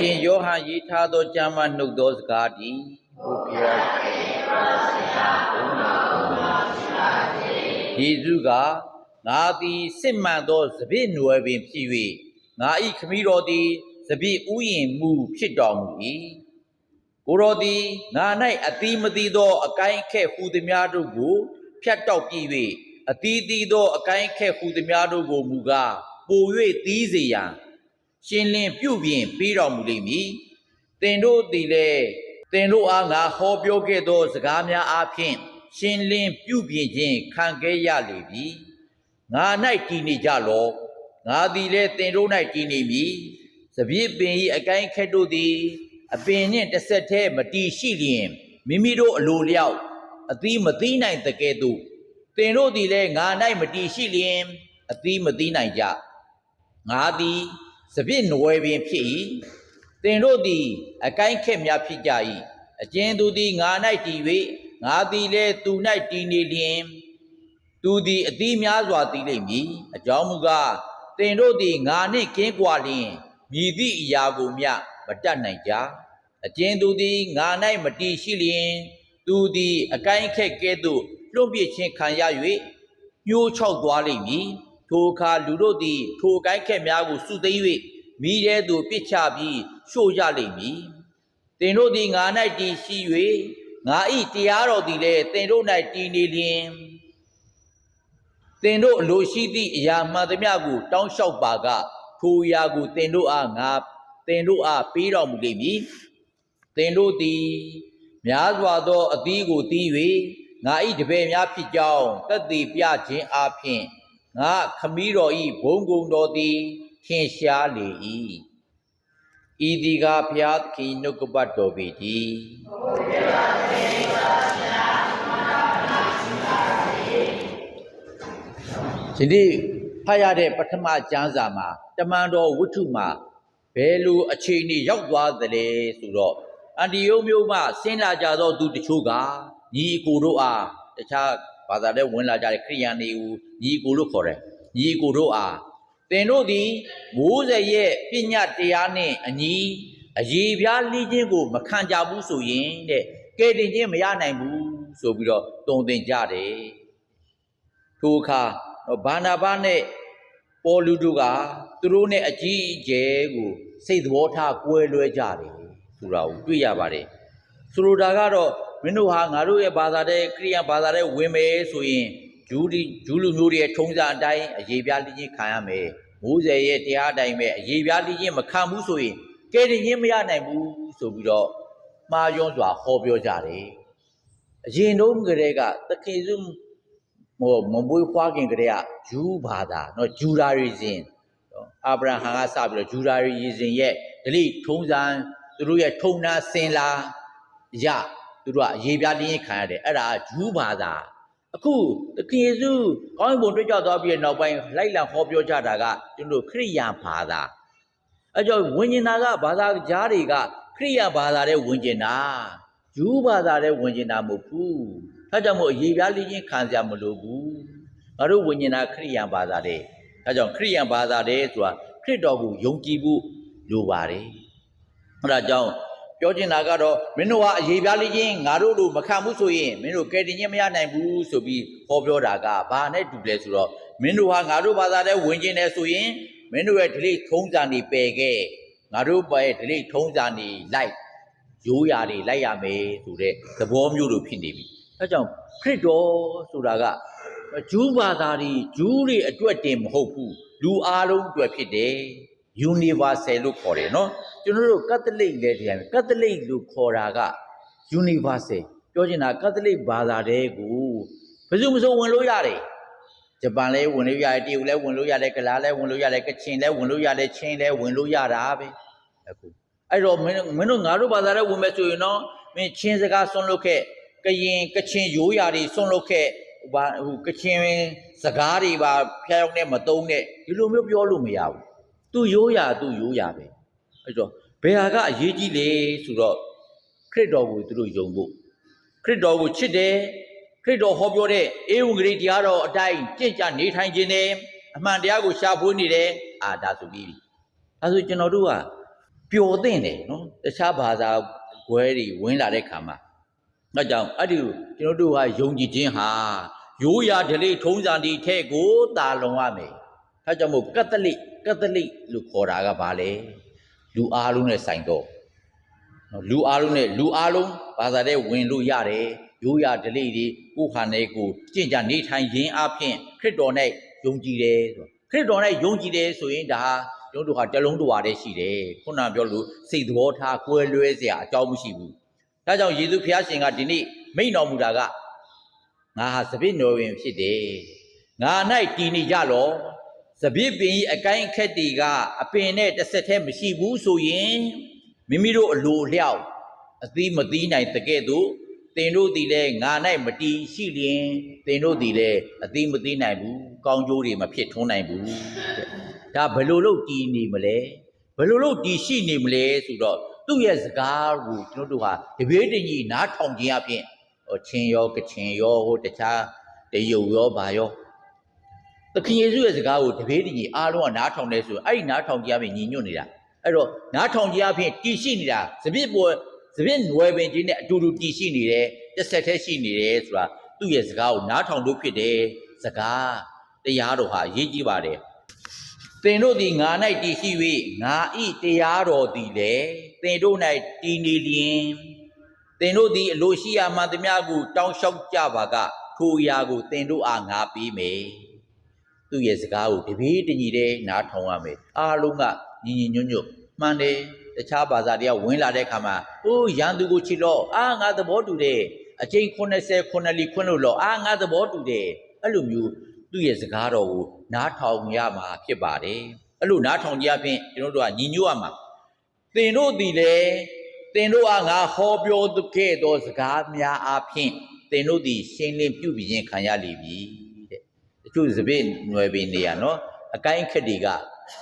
ရှင်ယောဟန်ရေးထားသောကျမ်းမှနှုတ်သောစကားသည်ဘုရားယေရှုကငါသည်စစ်မှန်သောစပည့်နွယ်ပင်ဖြစ်၍ငါ၏ခမည်းတော်သည်စပည့်ဥယျင်မူဖြစ်တော်မူ၏ကိုယ်တော်သည်ငါ၌အတိမတိသောအကိုင်းအခက်ဟူသည်များတို့ကိုဖြတ်တောက်ပြည့်၍အတီးတီးသောအကိုင်းအခက်ဟူသည်များတို့ကိုမူကားပို၍သီးစေရန် ရှင်းလင်းပြုပြင်ပေးတော်မူလိမ့်မည်။သင်တို့သည်လည်းသင်တို့အားငါဟောပြောခဲ့သော စကားများအားဖြင့်ရှင်းလင်းပြုပြင်ခြင်းခံခဲ့ရလေပြီ။ငါ၌တည်နေကြလော့။ငါသည်လည်းသင်တို့၌တည်နေမည်။စပြည့်ပင်၏အကိုင်းခက်တို့သည် အပင်နှင့်တစ်ဆက်တည်းမတည်ရှိလျင်မိမိတို့အလိုလျောက်အသီးမသီးနိုင်တကဲ့သို့သင်တို့သည်လည်းငါ၌မတည်ရှိလျင်အသီးမသီးနိုင်ကြ။ငါသည် စပြည့်နွယ်ပင်ဖြစ်၏သင်တို့သည်အကိုင်းခက်များဖြစ်ကြ၏အကျဉ်သူသည်ငါ၌တည်၍ငါသည်လည်းသူ၌တည်နေလျင်သူသည်အသီးများစွာတည်လိမ့်မည်အကြောင်းမူကားသင်တို့သည်ငါနှင့်ကင်းကွာလျင်မြည်သည့်အရာကိုမျှမတတ်နိုင်ကြအကျဉ်သူသည်ငါ၌မတည်ရှိလျင် သူသည်အကိုင်းခက်ကဲ့သို့လွန့်ပစ်ခြင်းခံရ၍ညှိုးချောက်သွားလိမ့်မည် ထိုအခါလူတို့သည် ထိုကိုက်ခက်များကိုစုသိမ့်၍မိထဲသို့ပစ်ချပြီးရှို့ကြလိမ့်မည်သင်တို့သည်ငါ၌တည်ရှိ၍ငါ၏တရားတော်သည်လည်းသင်တို့၌တည်နေလျင်သင်တို့အလိုရှိသည့်အရာမှန်သမျှကို တောင်းလျှောက်ပါကထိုအရာကိုသင်တို့အားငါသင်တို့အားပေးတော်မူလိမ့်မည်သင်တို့သည်များစွာသောအသီးကိုတီး၍ငါ၏တပည့်များဖြစ်ကြောင်းသက်သေပြခြင်းအပြင် ငါခမည်းတော်၏ဘုံကုံတော်သည်ထင်ရှားလေ၏ဤဒီကဘုရားသခင်နှုတ်ကပတ်တော်ပေတည်းဒီနေ့ဖတ်ရတဲ့ပထမကျမ်းစာမှာတမန်တော်ဝတ္ထုမှာဘယ်လိုအခြေအနေရောက်သွားသလဲဆိုတော့အန်တီယုံမျိုးမှဆင်းလာကြသောသူတချို့ကညီအကိုတို့အားတခြား ဘာသာတဲ့ဝင်လာကြတဲ့ခရိယန်တွေကိုညီအကိုလို့ခေါ်တယ်ညီအကိုတို့အားသင်တို့သည်မိုးစေရဲ့ပညာတရားနှင့်အညီအရေးပြားလိခြင်းကို မခံကြဘူးဆိုရင်တဲ့ကဲတင်ခြင်းမရနိုင်ဘူးဆိုပြီးတော့တုံသင်ကြတယ်ထိုအခါဘာနာဘနဲ့ပေါ်လူတို့ကသူတို့နဲ့အကြီးအကျယ်ကိုစိတ်သဘောထားကွဲလွဲကြတယ်ဆိုတာကိုတွေ့ရပါတယ်ဆိုလိုတာကတော့ မင်းတို့ဟာငါတို့ရဲ့ဘာသာတဲ့ခရိယန်ဘာသာတဲ့ဝင်မယ်ဆိုရင်ဂျူးဒီဂျူးလူမျိုးတွေရဲ့ထုံးစံအတိုင်းအရေးပြားလိချင်းခံရမယ်မိုးစေရဲ့တရားအတိုင်းပဲအရေးပြားလိချင်းမခံဘူးဆိုရင်ကဲတင်ချင်းမရနိုင်ဘူးဆိုပြီးတော့မှားယွင်းစွာဟောပြောကြတယ်အရင်တုန်းကတည်းကသခင်စု ဟိုမမွေးဖွားခင်ကတည်းကဂျူးဘာသာเนาะဂျူဒါရီဇင်နော်အာဗြဟံကစပြီးတော့ဂျူဒါရီဇင်ရဲ့ဒလိထုံးစံသူတို့ရဲ့ထုံနာစင်လာရ သူတို့ကအရေးပြားလင်းခံရတယ်အဲ့ဒါကဂျူးဘာသာအခုသခင်ယေရှုကောင်းကင်ဘုံတွေ့ကြသွားပြီးတဲ့နောက်ပိုင်းလိုက်လံဟောပြောကြတာကကျွန်တော်ခရိယာန်ဘာသာအဲ့ကြောင့်ဝิญဉ်တာကဘာသာကြားတွေကခရိယာန်ဘာသာတဲ့ဝิญဉ်တာဂျူးဘာသာတဲ့ဝิญဉ်တာမဟုတ်ဘူး ဒါကြောင့်မို့အရေးပြားလေးချင်းခံစရာမလိုဘူးငါတို့ဝိညာဉ်သာခရိယံဘာသာတဲ့ဒါကြောင့်ခရိယံဘာသာတဲ့ဆိုတာခရစ်တော်ကိုယုံကြည်ဖို့လိုပါတယ်အဲဒါကြောင့် ပြောချင်တာကတော့မင်းတို့ဟာအရေးပြားလေးချင်းငါတို့လိုမခံဘူးဆိုရင်မင်းတို့ကယ်တင်ခြင်းမရနိုင်ဘူးဆိုပြီးဟောပြောတာကဘာနဲ့တူလဲဆိုတော့မင်းတို့ဟာငါတို့ဘာသာတဲ့ဝင်ခြင်းတယ်ဆိုရင်မင်းတို့ရဲ့ဒလိထုံးစံတွေပယ်ခဲ့ငါတို့ရဲ့ဒလိထုံးစံတွေလိုက်ရိုးရာတွေလိုက်ရမယ်ဆိုတဲ့သဘောမျိုးလိုဖြစ်နေပြီအဲကြောင့်ခရစ်တော်ဆိုတာကဂျူးဘာသာတွေဂျူးတွေအတွက်တင်မဟုတ်ဘူးလူအားလုံးအတွက်ဖြစ်တယ် universal လို့ခေါ်တယ်နော်ကျွန်တော်တို့ကက်သလစ်လည်းတရားပဲကက်သလစ်လို့ခေါ်တာက universal ပြောချင်တာကက်သလစ်ဘာသာတဲ့ကိုဘယ်သူမှမဆိုဝင်လို့ရတယ်ဂျပန်လည်းဝင်လို့ရတယ်တရုတ်လည်းဝင်လို့ရတယ်ကလားလည်းဝင်လို့ရတယ်ကချင်လည်းဝင်လို့ရတယ်ချင်းလည်းဝင်လို့ရတာပဲအခုအဲ့တော့မင်းတို့မင်းတို့ငါတို့ဘာသာတဲ့ဝင်မဲ့ဆိုရင်တော့မင်းချင်းစကားဆွန့်လို့ခဲ့ကရင်ကချင်ရိုးရာတွေဆွန့်လို့ခဲ့ဟိုဘာဟိုကချင်စကားတွေပါဖျားရောက်နဲ့မတုံးနဲ့ဒီလိုမျိုးပြောလို့မရဘူး သူရိုးရာသူရိုးရာပဲအဲ့တော့ဘယ်ဟာကအရေးကြီးလဲဆိုတော့ခရစ်တော်ကိုသူတို့ယုံဖို့ခရစ်တော်ကိုချစ်တယ်ခရစ်တော်ဟောပြောတဲ့အေဝံဂေလိတရားတော်အတိုင်းကြင့်ကြနေထိုင်ခြင်းနဲ့အမှန်တရားကိုရှာဖွေနေတယ်အာဒါဆိုပြီးပြီဒါဆိုကျွန်တော်တို့ကပျော်သင့်တယ်နော်တခြားဘာသာကွဲတွေဝင်လာတဲ့ခါမှာအဲကြောင့်အဲ့ဒီကျွန်တော်တို့ဟာယုံကြည်ခြင်းဟာရိုးရာဓလေ့ထုံးစံဒီထဲကိုတာလွန်ရမယ် အဲကြောင့်မို့ကက်သလစ်ကက်သလစ်လို့ခေါ်တာကဘာလဲလူအားလုံးနဲ့ဆိုင်တော့နော်လူအားလုံးနဲ့လူအားလုံးဘာသာတဲ့ဝင်လို့ရတယ်ရိုးရာဓလေ့တွေကိုယ်ခါနဲ့ကိုယ်ကျင့်ကြံနေထိုင်ခြင်းအပြင်ခရစ်တော်နဲ့ယုံကြည်တယ်ဆိုတော့ခရစ်တော်နဲ့ယုံကြည်တယ်ဆိုရင်ဒါဟာကျွန်တော်တို့ဟာတလုံးတဝါတည်းရှိတယ်ခုနကပြောလို့စိတ်သဘောထားကွဲလွဲစရာအကြောင်းမရှိဘူးဒါကြောင့်ယေရှုဖျားရှင်ကဒီနေ့မိန့်တော်မူတာကငါဟာစပစ်တော်ဝင်ဖြစ်တယ်ငါ၌တည်နေကြလော စပစ်ပင်ဤအကိုင်းအခက်တီကအပင်နဲ့တစ်ဆက်တည်းမရှိဘူးဆိုရင်မိမိတို့အလိုအလျောက်အသီးမသီးနိုင်တကဲ့သို့သင်တို့သည်လည်းငါ၌မတည်ရှိလျင်သင်တို့သည်လည်းအသီးမသီးနိုင်ဘူးကောင်းကျိုးတွေမဖြစ်ထွန်းနိုင်ဘူးတဲ့ဒါဘယ်လိုလုပ်တည်နေမလဲဘယ်လိုလုပ်တည်ရှိနေမလဲဆိုတော့သူ့ရဲ့စကားကိုကျွန်တော်တို့ဟာတပည့်တင်ကြီးနားထောင်ခြင်းအပြင်ဟိုချင်းရောကချင်ရောဟိုတခြားတရုပ်ရောဘာရော သခင်ယေရှုရဲ့စကားကိုတပည့်တင်ကြီးအားလုံးကနားထောင်တယ်ဆိုရင်အဲ့ဒီနားထောင်ခြင်းအပြင်ညီညွတ်နေတာအဲ့တော့နားထောင်ခြင်းအပြင်တည်ရှိနေတာစပစ်ပေါ်စပစ်နွယ်ပင်ကြီးနဲ့အတူတူတည်ရှိနေတယ်တစ်ဆက်တည်းရှိနေတယ်ဆိုတာသူ့ရဲ့စကားကိုနားထောင်လို့ဖြစ်တယ်စကားတရားတော်ဟာအရေးကြီးပါတယ်သင်တို့သည်ငါ၌တည်ရှိ၍ငါဤတရားတော်သည်လည်းသင်တို့၌တည်နေလျင်သင်တို့သည်အလိုရှိရာမှန်သမျှကိုတောင်းလျှောက်ကြပါကထိုအရာကိုသင်တို့အားငါပေးမယ် သူ့ရဲ့စကားကိုတပည့်တညီတဲ့နားထောင်ရမယ်အားလုံးကညီညီညွတ်ညွတ်မှန်တယ်တခြားဘာသာတွေကဝင်လာတဲ့ခါမှာအိုးရန်သူကိုချစ်တော့အာငါသဘောတူတယ်အကျိန်80ခုနှစ်လီခွန်းလို့လောအာငါသဘောတူတယ်အဲ့လိုမျိုးသူ့ရဲ့စကားတော်ကိုနားထောင်ရမှာဖြစ်ပါတယ်အဲ့လိုနားထောင်ကြဖြင့်ကျွန်တော်တို့ကညီညွတ်ရမှာသင်တို့သည်လည်းသင်တို့အားငါဟောပြောခဲ့သောစကားများအားဖြင့်သင်တို့သည်ရှင်းလင်းပြုပြင်ခြင်းခံရလိမ့်မည်တဲ့တ ချို့စပည့်ຫນွယ်ပင်နေရနော်အကိုင်းခက်တွေက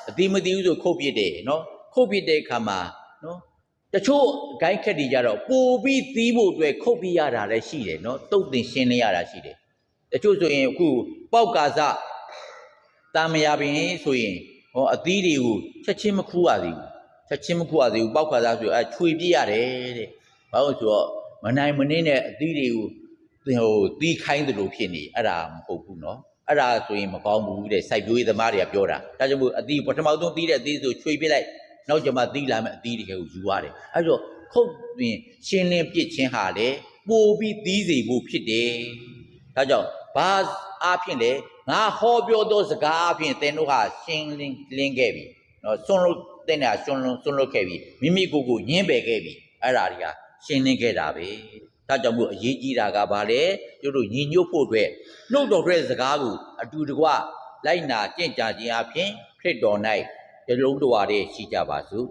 အတိမတိဘူးဆိုခုတ်ပြစ်တယ်နော်ခုတ်ပြစ်တဲ့အခါမှာနော်တချို့အကိုင်းခက်တွေကြတော့ပိုပြီးသီးဖို့အတွက်ခုတ်ပြရတာလည်းရှိတယ်နော်တုတ်တင်ရှင်းလင်းရတာရှိတယ် တချို့ဆိုရင်အခုပေါက်ကာစတာမယာပင်ဆိုရင်ဟောအသီးတွေကိုချက်ချင်းမခူးရသေးဘူးချက်ချင်းမခူးရသေးဘူးပေါက်ကာစဆိုအဲချွေပြစ်ရတယ်တဲ့ဘာလို့ဆိုတော့မနိုင်မနှင်းနဲ့အသီးတွေကိုဟိုသီးခိုင်းသလိုဖြစ်နေအဲ့ဒါမဟုတ်ဘူးเนาะ အဲ့ဒါဆိုရင်မကောင်းဘူးတဲ့စိုက်ပျိုးရေးသမားတွေကပြောတာဒါကြောင့်မို့အသီးပထမဆုံးသီးတဲ့အသီးဆိုချွေပြစ်လိုက်နောက်ကျမှသီးလာမယ်အသီးတွေကိုယူရတယ်အဲ့တော့ခုတ်ပြင်ရှင်းလင်းပြစ်ချင်းဟာလေပိုပြီးသီးစီဖို့ဖြစ်တယ်ဒါကြောင့်ဘာအားဖြင့်လဲငါဟောပြောသောစကားအဖြစ်သင်တို့ဟာရှင်းလင်းလင်းခဲ့ပြီနော်စွန့်လို့တဲ့နေတာစွန့်လို့စွန့်လို့ခဲ့ပြီမိမိကိုယ်ကိုညှင်းပယ်ခဲ့ပြီအဲ့ဒါတွေကရှင်းလင်းခဲ့တာပဲ ဒါကြောင့်မို့အရေးကြီးတာကဘာလဲတို့တို့ညီညွတ်ဖို့အတွက်နှုတ်တော်တဲ့စကားကိုအတူတကွလိုက်နာကြင့်ကြခြင်းအဖြစ်ခရစ်တော်၌တလုံးတော်ရတဲ့ရှိကြပါစို့